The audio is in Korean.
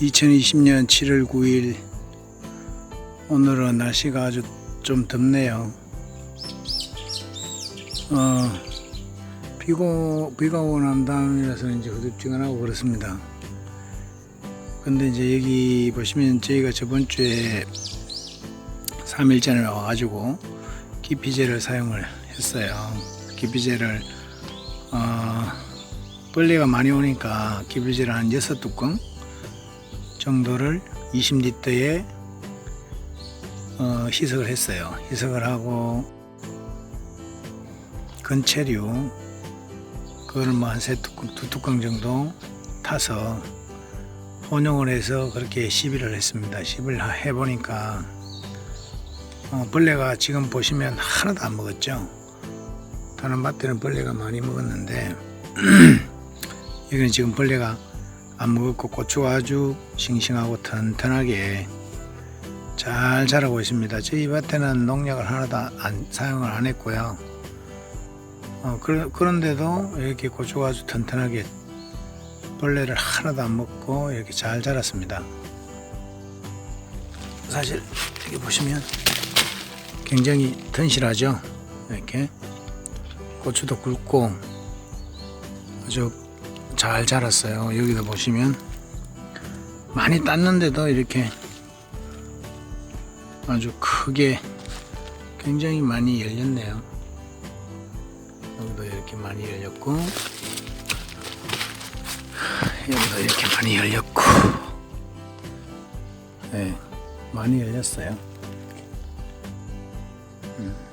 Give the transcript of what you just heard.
2020년 7월 9일 오늘은 날씨가 아주 좀 덥네요. 어, 비고, 비가 오고 난 다음이라서 이제 후덥지근하고 그렇습니다. 근데 이제 여기 보시면 저희가 저번 주에 3일 전에 와가지고 기피제를 사용을 했어요. 기피제를, 어, 벌레가 많이 오니까 기피제를 한 6뚜껑 정도를 20리터에 어, 희석을 했어요. 희석을 하고 건체류 그걸 뭐한세 뚜껑, 두 뚜껑 정도 타서 혼용을 해서 그렇게 시비를 했습니다. 시비를 해보니까 어, 벌레가 지금 보시면 하나도 안 먹었죠. 다른 밭에는 벌레가 많이 먹었는데 여기는 지금 벌레가 안 먹었고 고추가 아주 싱싱하고 튼튼하게 잘 자라고 있습니다. 저희 밭에는 농약을 하나도 안, 사용을 안 했고요. 어, 그, 그런데도 이렇게 고추가 아주 튼튼하게 벌레를 하나도 안 먹고 이렇게 잘 자랐습니다. 사실 여기 보시면 굉장히 튼실하죠. 이렇게 고추도 굵고 아주 잘 자랐어요. 여기도 보시면 많이 땄는데도 이렇게 아주 크게 굉장히 많이 열렸네요. 여기도 이렇게 많이 열렸고 여기도 이렇게 많이 열렸고 네, 많이 열렸어요. 음.